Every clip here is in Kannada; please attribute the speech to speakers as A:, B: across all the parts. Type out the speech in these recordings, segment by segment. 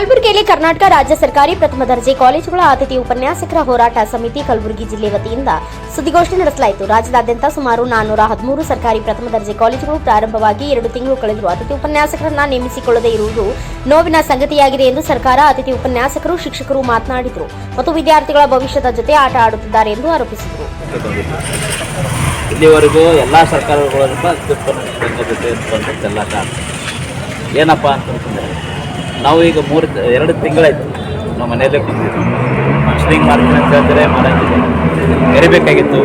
A: ಕಲಬುರಗಿಯಲ್ಲಿ ಕರ್ನಾಟಕ ರಾಜ್ಯ ಸರ್ಕಾರಿ ಪ್ರಥಮ ದರ್ಜೆ ಕಾಲೇಜುಗಳ ಅತಿಥಿ ಉಪನ್ಯಾಸಕರ ಹೋರಾಟ ಸಮಿತಿ ಕಲಬುರಗಿ ಜಿಲ್ಲೆ ವತಿಯಿಂದ ಸುದ್ದಿಗೋಷ್ಠಿ ನಡೆಸಲಾಯಿತು. ರಾಜ್ಯದಾದ್ಯಂತ ಸುಮಾರು ನಾನ್ನೂರ ಹದಿಮೂರು ಸರ್ಕಾರಿ ಪ್ರಥಮ ದರ್ಜೆ ಕಾಲೇಜುಗಳು ಪ್ರಾರಂಭವಾಗಿ ಎರಡು ತಿಂಗಳು ಕಳೆದರೂ ಅತಿಥಿ ಉಪನ್ಯಾಸಕರನ್ನ ನೇಮಿಸಿಕೊಳ್ಳದೇ ಇರುವುದು ನೋವಿನ ಸಂಗತಿಯಾಗಿದೆ ಎಂದು ಸರ್ಕಾರ ಅತಿಥಿ ಉಪನ್ಯಾಸಕರು, ಶಿಕ್ಷಕರು ಮಾತನಾಡಿದರು ಮತ್ತು ವಿದ್ಯಾರ್ಥಿಗಳ ಭವಿಷ್ಯದ ಜೊತೆ ಆಟ ಆಡುತ್ತಿದ್ದಾರೆ ಎಂದು ಆರೋಪಿಸಿದರು.
B: ಇಲ್ಲಿವರೆಗೂ ಏನಪ್ಪ ಅಂತಂತಂದರೆ ನಾವು ಈಗ ಮೂರು ಎರಡು ತಿಂಗಳಾಯ್ತು. ನಮ್ಮ ಮನೆಯಲ್ಲೇ ಕೂತಿದ್ವಿ. ಕೌನ್ಸಿಲಿಂಗ್ ಮಾಡ್ತೀನಿ ಅಂತ ಹೇಳಿದ್ರೆ ಮಾಡೋಂಗಿಲ್ಲ ಕರಿಬೇಕಾಗಿತ್ತು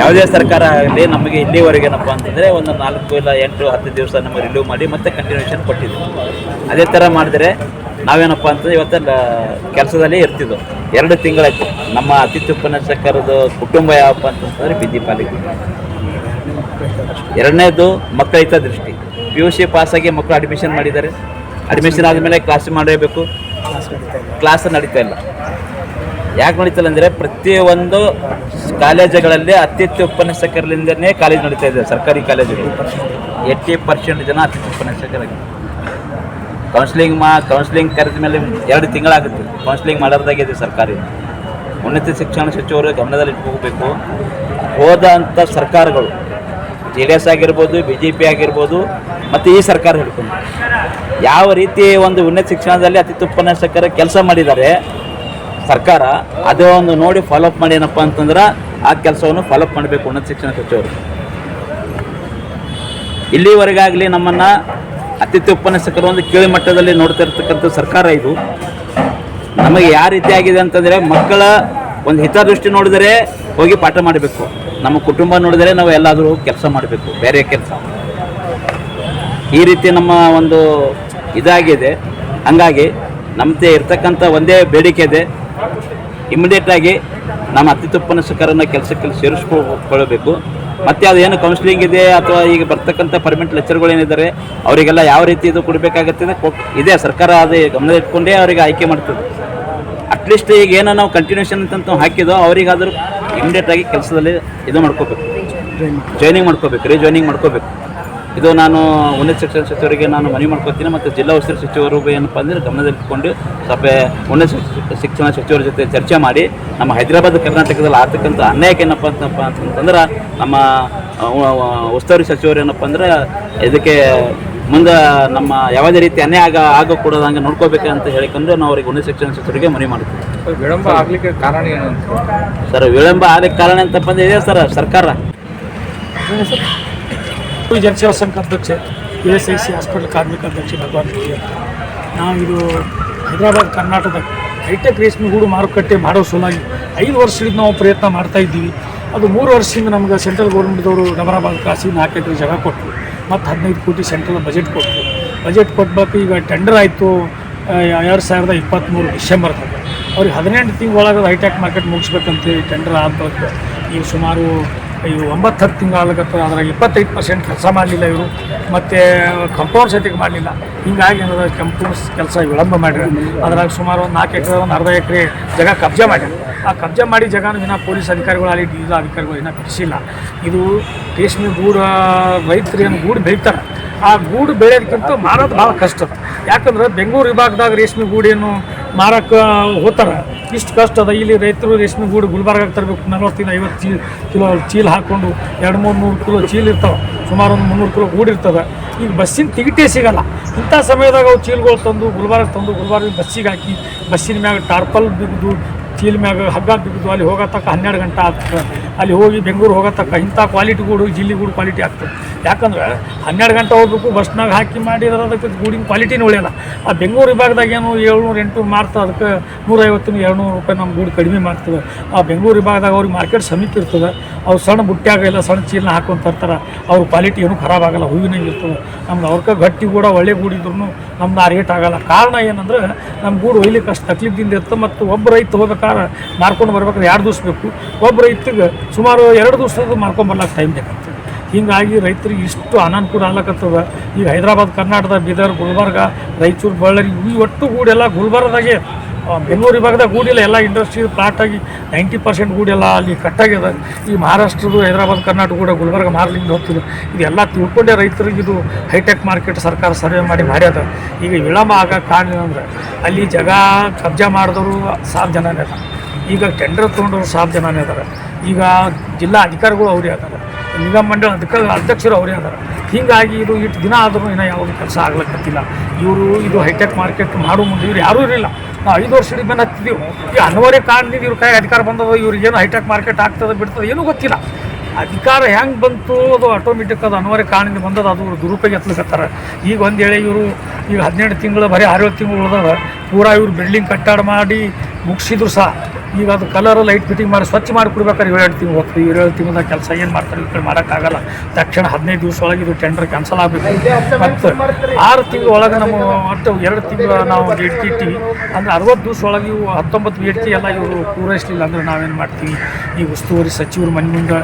B: ಯಾವುದೇ ಸರ್ಕಾರ ಆಗಲಿ, ನಮಗೆ ಇಲ್ಲಿವರೆಗೆ ಏನಪ್ಪ ಅಂತಂದರೆ ಒಂದು ನಾಲ್ಕು ಇಲ್ಲ ಎಂಟು, ಹತ್ತು ದಿವಸ ನಮಗೆ ರಿಲೀವ್ ಮಾಡಿ ಮತ್ತೆ ಕಂಟಿನ್ಯೂಷನ್ ಕೊಟ್ಟಿದ್ವಿ. ಅದೇ ಥರ ಮಾಡಿದ್ರೆ ನಾವೇನಪ್ಪ ಅಂತಂದ್ರೆ ಇವತ್ತು ಕೆಲಸದಲ್ಲಿ ಇರ್ತಿದ್ವು. ಎರಡು ತಿಂಗಳಾಯ್ತು. ನಮ್ಮ ಅತಿಥಿ ಸರ್ಕಾರದ ಕುಟುಂಬ ಯಾವಪ್ಪ ಅಂತಂದರೆ ಬಿದ್ದಿ ಪಾಲಿಕೆ ಎರಡನೇದು ಮಕ್ಕಳ ಹಿತದೃಷ್ಟಿ ಪಿ ಯು ಸಿ ಪಾಸಾಗಿ ಮಕ್ಕಳು ಅಡ್ಮಿಷನ್ ಮಾಡಿದ್ದಾರೆ. ಅಡ್ಮಿಷನ್ ಆದಮೇಲೆ ಕ್ಲಾಸ್ ಮಾಡಬೇಕು ಕ್ಲಾಸ್ ನಡೀತಾ ಇಲ್ಲ. ಯಾಕೆ ನಡೀತಿಲ್ಲ ಅಂದರೆ ಪ್ರತಿಯೊಂದು ಕಾಲೇಜುಗಳಲ್ಲಿ ಅತ್ಯುತ್ತ ಉಪನ್ಯಾಸಕರಿಂದನೇ ಕಾಲೇಜ್ ನಡೀತಾ ಇದೆ, ಸರ್ಕಾರಿ ಕಾಲೇಜುಗಳು. ಏಯ್ಟಿ ಪರ್ಸೆಂಟ್ ಜನ ಅತ್ಯುತ್ತ ಉಪನ್ಯಾಸಕರಾಗಿ ಕೌನ್ಸಿಲಿಂಗ್ ಮಾ ಕೌನ್ಸಿಲಿಂಗ್ ಕರೆದ ಮೇಲೆ ಎರಡು ತಿಂಗಳಾಗುತ್ತೆ. ಕೌನ್ಸಿಲಿಂಗ್ ಮಾಡೋದಾಗಿದೆ ಸರ್ಕಾರಿ. ಉನ್ನತ ಶಿಕ್ಷಣ ಸಚಿವರು ಗಮನದಲ್ಲಿ ಇಟ್ಕೋಬೇಕು. ಹೋದಂಥ ಸರ್ಕಾರಗಳು, ಜೆ ಡಿ ಎಸ್ ಆಗಿರ್ಬೋದು, ಬಿ ಜೆ ಪಿ ಆಗಿರ್ಬೋದು ಮತ್ತು ಈ ಸರ್ಕಾರ ಹಿಡ್ಕೊಂಡು. ಯಾವ ರೀತಿ ಒಂದು ಉನ್ನತ ಶಿಕ್ಷಣದಲ್ಲಿ ಅತಿ ಸರ್ಕಾರ ಕೆಲಸ ಮಾಡಿದ್ದಾರೆ ಸರ್ಕಾರ, ಅದೇ ಒಂದು ನೋಡಿ ಫಾಲೋಅಪ್ ಮಾಡಿ ಏನಪ್ಪ ಅಂತಂದ್ರೆ ಆ ಕೆಲಸವನ್ನು ಫಾಲೋಅಪ್ ಮಾಡಬೇಕು ಉನ್ನತ ಶಿಕ್ಷಣ ಸಚಿವರು. ಇಲ್ಲಿವರೆಗಾಗಲಿ ನಮ್ಮನ್ನು ಅತಿಥಿ ಉಪನ್ಯಾಸಕರು ಒಂದು ಕೀಳಿ ಮಟ್ಟದಲ್ಲಿ ನೋಡ್ತಾ ಇರ್ತಕ್ಕಂಥ ಸರ್ಕಾರ ಇದು. ನಮಗೆ ಯಾವ ರೀತಿ ಆಗಿದೆ ಅಂತಂದರೆ ಮಕ್ಕಳ ಒಂದು ಹಿತದೃಷ್ಟಿ ನೋಡಿದರೆ ಹೋಗಿ ಪಾಠ ಮಾಡಬೇಕು. ನಮ್ಮ ಕುಟುಂಬ ನೋಡಿದರೆ ನಾವು ಎಲ್ಲಾದರೂ ಕೆಲಸ ಮಾಡಬೇಕು, ಬೇರೆ ಕೆಲಸ. ಈ ರೀತಿ ನಮ್ಮ ಒಂದು ಇದಾಗಿದೆ. ಹಂಗಾಗಿ ನಮ್ಮದೇ ಇರ್ತಕ್ಕಂಥ ಒಂದೇ ಬೇಡಿಕೆ ಇದೆ. ಇಮಿಡಿಯೇಟಾಗಿ ನಮ್ಮ ಅತಿಥಿ ಉಪನ್ಯಾಸಕರನ್ನು ಕೆಲಸಕ್ಕೆ ಸೇರಿಸ್ಕೊಳ್ಬೇಕು. ಮತ್ತು ಅದೇನು ಕೌನ್ಸಿಲಿಂಗ್ ಇದೆ ಅಥವಾ ಈಗ ಬರ್ತಕ್ಕಂಥ ಪರ್ಮನೆಂಟ್ ಲೆಕ್ಚರ್ಗಳು ಏನಿದ್ದಾರೆ ಅವರಿಗೆಲ್ಲ ಯಾವ ರೀತಿ ಇದು ಕೊಡಬೇಕಾಗತ್ತೆ ಅಂತ ಇದೆ. ಸರ್ಕಾರ ಅದೇ ಗಮನ ಇಟ್ಕೊಂಡೇ ಅವರಿಗೆ ಆಯ್ಕೆ ಮಾಡ್ತದೆ. ಅಟ್ಲೀಸ್ಟ್ ಈಗ ಏನೋ ನಾವು ಕಂಟಿನ್ಯೂಷನ್ ಅಂತ ಹಾಕಿದೋ ಅವರಿಗಾದರೂ ಇಮಿಡಿಯೇಟಾಗಿ ಕೆಲಸದಲ್ಲಿ ಇದು ಮಾಡ್ಕೋಬೇಕು. ಜಾಯ್ನಿಂಗ್ ಮಾಡ್ಕೋಬೇಕು ರೀ ಜಾಯ್ನಿಂಗ್ ಮಾಡ್ಕೋಬೇಕು. ಇದು ನಾನು ಉನ್ನತ ಶಿಕ್ಷಣ ಸಚಿವರಿಗೆ ನಾನು ಮನವಿ ಮಾಡ್ಕೋತೀನಿ ಮತ್ತು ಜಿಲ್ಲಾ ಉಸ್ತುವಾರಿ ಸಚಿವರು ಏನಪ್ಪ ಅಂದರೆ ಗಮನದಲ್ಲಿಟ್ಟುಕೊಂಡು ಸ್ವಲ್ಪ ಉನ್ನತ ಶಿಕ್ಷ- ಶಿಕ್ಷಣ ಸಚಿವರ ಜೊತೆ ಚರ್ಚೆ ಮಾಡಿ ನಮ್ಮ ಹೈದರಾಬಾದ್ ಕರ್ನಾಟಕದಲ್ಲಿ ಆಗ್ತಕ್ಕಂಥ ಅನ್ಯಾಯಕ್ಕೆ ಏನಪ್ಪ ಅಂತಪ್ಪ ಅಂತಂತಂದ್ರೆ ನಮ್ಮ ಉಸ್ತುವಾರಿ ಸಚಿವರು ಏನಪ್ಪ ಅಂದ್ರೆ ಇದಕ್ಕೆ ಮುಂದೆ ನಮ್ಮ ಯಾವುದೇ ರೀತಿ ಅನ್ಯಾಯ ಆಗ ಆಗಕೂಡದಂಗೆ ಅಂತ ಹೇಳಿಕೊಂಡು ನಾವು ಅವ್ರಿಗೆ ಉನ್ನತ ಶಿಕ್ಷಣ ಸಚಿವರಿಗೆ ಮನವಿ ಮಾಡ್ತೀವಿ.
C: ವಿಳಂಬ ಆಗಲಿಕ್ಕೆ ಕಾರಣ ಏನು
B: ಸರ್ ವಿಳಂಬ ಆಗಲಿಕ್ಕೆ ಕಾರಣ ಅಂತಪ್ಪ ಅಂದ್ರೆ ಇದೆ ಸರ್ ಸರ್ಕಾರ.
D: ಜನಸೇವಾ ಸಂಘ ಅಧ್ಯಕ್ಷ A S I C hospital ಕಾರ್ಮಿಕ ಅಧ್ಯಕ್ಷ ಭಗವಾನ್ ಅಂತ ನಾವು ಇದು ಹೈದರಾಬಾದ್, ಕರ್ನಾಟಕದ ಹೈಟೆಕ್ ರೇಷ್ಮೆ ಗೂಡು ಮಾರುಕಟ್ಟೆ ಮಾಡೋ ಸಲುವಾಗಿ ಐದು ವರ್ಷದಿಂದ ನಾವು ಪ್ರಯತ್ನ ಮಾಡ್ತಾ ಇದ್ದೀವಿ. ಅದು ಮೂರು ವರ್ಷದಿಂದ ನಮ್ಗೆ ಸೆಂಟ್ರಲ್ ಗೌರ್ಮೆಂಟ್ದವರು ನವರಾಬಾದ್ ಕಾಸಿ ನಾಲ್ಕು ಜಾಗ ಕೊಟ್ಟರು ಮತ್ತು ಹದಿನೈದು ಕೋಟಿ ಸೆಂಟ್ರಲ್ ಬಜೆಟ್ ಕೊಟ್ಟರು ಬಜೆಟ್ ಕೊಟ್ಬೇಕು, ಈಗ ಟೆಂಡರ್ ಆಯಿತು ಎರಡು ಸಾವಿರದ ಇಪ್ಪತ್ತ್ಮೂರು ಡಿಸೆಂಬರ್ದಾಗ ಅವ್ರಿಗೆ ಹದಿನೆಂಟು ತಿಂಗಳೊಳಗೆ ಹೈಟೆಕ್ ಮಾರ್ಕೆಟ್ ಮುಗಿಸ್ಬೇಕಂತೇಳಿ ಟೆಂಡರ್ ಆದ ಬಳಿಕ ಈಗ ಸುಮಾರು ಇವು ಒಂಬತ್ತು ಹತ್ತು ತಿಂಗಳಾಗತ್ತೆ ಅದ್ರಾಗ ಇಪ್ಪತ್ತೈದು ಪರ್ಸೆಂಟ್ ಕೆಲಸ ಮಾಡಲಿಲ್ಲ ಇವರು. ಮತ್ತು ಕಂಪೌಂಡ್ ಸೆಟ್ಟಿಗೆ ಮಾಡಲಿಲ್ಲ. ಹಿಂಗಾಗಿ ಏನಾದ್ರು ಕಂಪೌಂಡ್ ಕೆಲಸ ವಿಳಂಬ ಮಾಡ್ಯಾರ. ಅದ್ರಾಗ ಸುಮಾರು ಒಂದು ನಾಲ್ಕು ಎಕರೆ, ಒಂದು ಅರ್ಧ ಎಕರೆ ಜಾಗ ಕಬ್ಜೆ ಮಾಡ್ಯಾರ. ಆ ಕಬ್ಜೆ ಮಾಡಿ ಜಾಗನ ಇನ್ನೂ ಪೊಲೀಸ್ ಅಧಿಕಾರಿಗಳಾಗಲಿ ಡಿ ಅಧಿಕಾರಿಗಳು ಇನ್ನೂ ಬಿಡಿಸಿಲ್ಲ ಇದು ರೇಷ್ಮೆ ಗೂಡು, ರೈತರು ಏನು ಗೂಡು ಬೆಳಿತಾರೆ. ಆ ಗೂಡು ಬೆಳೆಯೋದಕ್ಕಿಂತ ಮಾಡೋದು ಭಾಳ ಕಷ್ಟ. ಯಾಕಂದ್ರೆ ಬೆಂಗಳೂರು ವಿಭಾಗದಾಗ ರೇಷ್ಮೆ ಗೂಡೇನು ಮಾರಕ್ಕೆ ಹೋಗ್ತಾರೆ. ಇಷ್ಟು ಕಷ್ಟ ಅದ. ಇಲ್ಲಿ ರೈತರು ರೇಷ್ಮೆ ಗೂಡು ಗುಲ್ಬರ್ಗಕ್ಕೆ ತರಬೇಕು. ನಲ್ವತ್ತಿನ ಐವತ್ತು ಚೀಲ ಕಿಲೋ ಚೀಲ ಹಾಕ್ಕೊಂಡು ಎರಡು ಮೂರು ನೂರು ಕಿಲೋ ಚೀಲ ಇರ್ತಾವೆ. ಸುಮಾರು ಒಂದು ಮುನ್ನೂರು ಕಿಲೋ ಗೂಡು ಇರ್ತದೆ. ಈಗ ಬಸ್ಸಿನ ತಿಗಿಟೇ ಸಿಗಲ್ಲ. ಇಂಥ ಸಮಯದಾಗ ಅವು ಚೀಲ್ಗಳು ತಂದು ಗುಲ್ಬರ್ಗ ತಂದು ಗುಲ್ಬರ್ಗ ಬಸ್ಸಿಗೆ ಹಾಕಿ, ಬಸ್ಸಿನ ಮ್ಯಾಗ ಟಾರ್ಪಲ್ ಬಿಗಿದು, ಚೀಲ ಮ್ಯಾಗ ಹಗ್ಗ ಬಿಗಿದು, ಅಲ್ಲಿ ಹೋಗತಕ್ಕ ಹನ್ನೆರಡು ಗಂಟೆ ಆಗ್ತದೆ. ಅಲ್ಲಿ ಹೋಗಿ ಬೆಂಗಳೂರು ಹೋಗತಕ್ಕ ಇಂಥ ಕ್ವಾಲಿಟಿ ಗೂಡು, ಜಿಲ್ಲಿ ಗೂಡು ಕ್ವಾಲಿಟಿ ಆಗ್ತದೆ. ಯಾಕಂದ್ರೆ ಹನ್ನೆರಡು ಗಂಟೆ ಹೋಗ್ಬೇಕು ಬಸ್ನಾಗ ಹಾಕಿ ಮಾಡಿದ್ರೆ ಅದಕ್ಕೆ ಗೂಡಿನ ಕ್ವಾಲಿಟಿನೂ ಉಳಿಯಲ್ಲ. ಆ ಬೆಂಗಳೂರು ವಿಭಾಗದಾಗ ಏನು ಏಳ್ನೂರು ಎಂಟು ಮಾರ್ತ, ಅದಕ್ಕೆ ನೂರೈವತ್ತು, ಎರಡುನೂರು ರೂಪಾಯಿ ನಮ್ಮ ಗೂಡು ಕಡಿಮೆ ಮಾಡ್ತದೆ. ಆ ಬೆಂಗಳೂರು ವಿಭಾಗದಾಗ ಅವ್ರಿಗೆ ಮಾರ್ಕೆಟ್ ಸಮಿತಿ ಇರ್ತದೆ. ಅವ್ರು ಸಣ್ಣ ಬುಟ್ಟ್ಯಾಗ ಇಲ್ಲ, ಸಣ್ಣ ಚೀಲ ಇರ್ತಾರೆ ಅವ್ರ ಕ್ವಾಲಿಟಿ ಏನು ಖರಾಬಾಗಲ್ಲ ಹೂವಿನಾಗ ಇರ್ತದೆ. ನಮ್ದು ಅವ್ರಕ ಗಟ್ಟಿ ಕೂಡ ಒಳ್ಳೆ ಗೂಡಿದ್ರು ನಮ್ದು ಆ ರೇಟ್ ಆಗಲ್ಲ. ಕಾರಣ ಏನಂದ್ರೆ ನಮ್ಮ ಗೂಡು ಒಯ್ಲಿಕ್ಕೆ ಅಷ್ಟು ತಕ್ಲೀಫ್ದಿಂದ ಇರ್ತದೆ ಮತ್ತು ಒಬ್ಬ ರೈತ ಹೋಗ್ಬೇಕಾದ್ರೆ ಮಾರ್ಕೊಂಡು ಬರ್ಬೇಕಾದ್ರೆ ಎರಡು ದಿವಸ ಬೇಕು. ಒಬ್ಬ ರೈತಿಗೆ ಸುಮಾರು ಎರಡು ದಿವಸದ ಮಾರ್ಕೊಂಡು ಬರ್ಲಿಕ್ಕೆ ಟೈಮ್ ಬೇಕಾಗ್ತದೆ. ಹೀಗಾಗಿ ರೈತರಿಗೆ ಇಷ್ಟು ಅನಾನುಕೂಲ ಆಗ್ಲಕತ್ತದ ಈಗ ಹೈದರಾಬಾದ್, ಕರ್ನಾಟಕದ, ಬೀದರ್, ಗುಲ್ಬರ್ಗ, ರಾಯಚೂರು, ಬಳ್ಳಾರಿ, ಈ ಒಟ್ಟು ಗೂಡೆಲ್ಲ ಗುಲ್ಬರ್ಗದಾಗೆ ಬೆಂಗಳೂರು ವಿಭಾಗದಾಗ ಗೂಡಿಲ್ಲ ಎಲ್ಲ ಇಂಡಸ್ಟ್ರಿ ಪ್ಲಾಟ್ ಆಗಿ ನೈಂಟಿ ಪರ್ಸೆಂಟ್ ಗೂಡೆಲ್ಲ ಅಲ್ಲಿ ಕಟ್ಟಾಗ್ಯದ ಈ ಮಹಾರಾಷ್ಟ್ರದ್ದು, ಹೈದರಾಬಾದ್, ಕರ್ನಾಟಕ ಕೂಡ ಗುಲ್ಬರ್ಗ ಮಾರ್ಲಿಂದ ಹೋಗ್ತಿದೆ. ಇದೆಲ್ಲ ತಿಳ್ಕೊಂಡೆ ರೈತರಿಗೆ ಇದು ಹೈಟೆಕ್ ಮಾರ್ಕೆಟ್ ಸರ್ಕಾರ ಸರ್ವೆ ಮಾಡಿ ಮಾಡ್ಯದ. ಈಗ ವಿಳಂಬ ಆಗ ಕಾರಣ ಅಂದ್ರೆ ಅಲ್ಲಿ ಜಗ ಕಬ್ಜಾ ಮಾಡಿದವರು ಸಾವಿರ ಜನನೇ ಅದ. ಈಗ ಟೆಂಡರ್ ತೊಗೊಂಡವರು ಸಾವಿರ ಜನನೇ ಅದಾರೆ. ಈಗ ಜಿಲ್ಲಾ ಅಧಿಕಾರಿಗಳು ಅವರೇ ಅದಾರ. ನಿಗಮ ಮಂಡಳ ಅದಕ್ಕೆ ಅಧ್ಯಕ್ಷರು ಅವರೇ ಅದಾರ. ಹೀಗಾಗಿ ಇದು ಇಷ್ಟು ದಿನ ಆದರೂ ಇನ್ನೂ ಯಾವುದೇ ಕೆಲಸ ಆಗ್ಲಕ್ಕತ್ತಿಲ್ಲ ಇವರು ಇದು ಹೈಟೆಕ್ ಮಾರ್ಕೆಟ್ ಮಾಡೋ ಮುಂದೆ ಇವ್ರು ಯಾರೂ ಇರಲಿಲ್ಲ. ನಾವು ಐದು ವರ್ಷ ಇಡೀ ಮೇಲೆ ಹತ್ತಿದ್ದೀವಿ ಈ ಅನಿವಾರ್ಯ ಕಾರಣದಿಂದ ಇವ್ರ ಕೈ ಅಧಿಕಾರ ಬಂದದ ಇವ್ರಿಗೇನು ಹೈಟೆಕ್ ಮಾರ್ಕೆಟ್ ಆಗ್ತದೆ, ಬಿಡ್ತದೆ ಏನೂ ಗೊತ್ತಿಲ್ಲ. ಅಧಿಕಾರ ಹೆಂಗೆ ಬಂತು ಅದು ಆಟೋಮೆಟಿಕ್ ಅದು ಅನಿವಾರ್ಯ ಕಾರಣದಿಂದ ಬಂದದ, ಅದು ದುರುಪಯೋಗ ಎತ್ತಲಿಕತ್ತಾರ ಈಗ ಒಂದು ವೇಳೆ ಇವರು ಈಗ ಹದಿನೆಂಟು ತಿಂಗಳು, ಬರೀ ಆರೇಳು ತಿಂಗಳು ಉಳ್ದದ, ಪೂರಾ ಇವ್ರು ಬಿಲ್ಡಿಂಗ್ ಕಟ್ಟಡ ಮಾಡಿ ಮುಗಿಸಿದ್ರು ಸಹ. ಈಗ ಅದು ಕಲರ್ ಲೈಟ್ ಫಿಟ್ಟಿಂಗ್ ಮಾಡಿ ಸ್ವಚ್ಛ ಮಾಡಿ ಕೊಡ್ಬೇಕಾದ್ರೆ ಏಳು ತಿಂಗಳು ಹೋಗ್ತೀವಿ ಏಳು ತಿಂಗಳ ಕೆಲಸ ಏನು ಮಾಡ್ತಾರೆ ಕಡೆ ಮಾಡೋಕ್ಕಾಗಲ್ಲ. ತಕ್ಷಣ ಹದಿನೈದು ದಿವಸ ಒಳಗೆ ಇದು ಟೆಂಡರ್ ಕ್ಯಾನ್ಸಲ್ ಆಗಬೇಕು. ಮತ್ತು ಆರು ತಿಂಗಳ ಒಳಗೆ ನಮ್ಮ ಒಟ್ಟು ಎರಡು ತಿಂಗಳು ನಾವು ಇಟ್ಟಿವಿ ಅಂದರೆ ಅರವತ್ತು ದಿವಸ ಒಳಗೆ ಇವು ಹತ್ತೊಂಬತ್ತು ಇಡ್ತಿ ಎಲ್ಲ ಇವರು ಪೂರೈಸಲಿಲ್ಲ ಅಂದರೆ ನಾವೇನು ಮಾಡ್ತೀವಿ? ಈ ಉಸ್ತುವಾರಿ ಸಚಿವರು ಮನೆ ಮುಂದೆ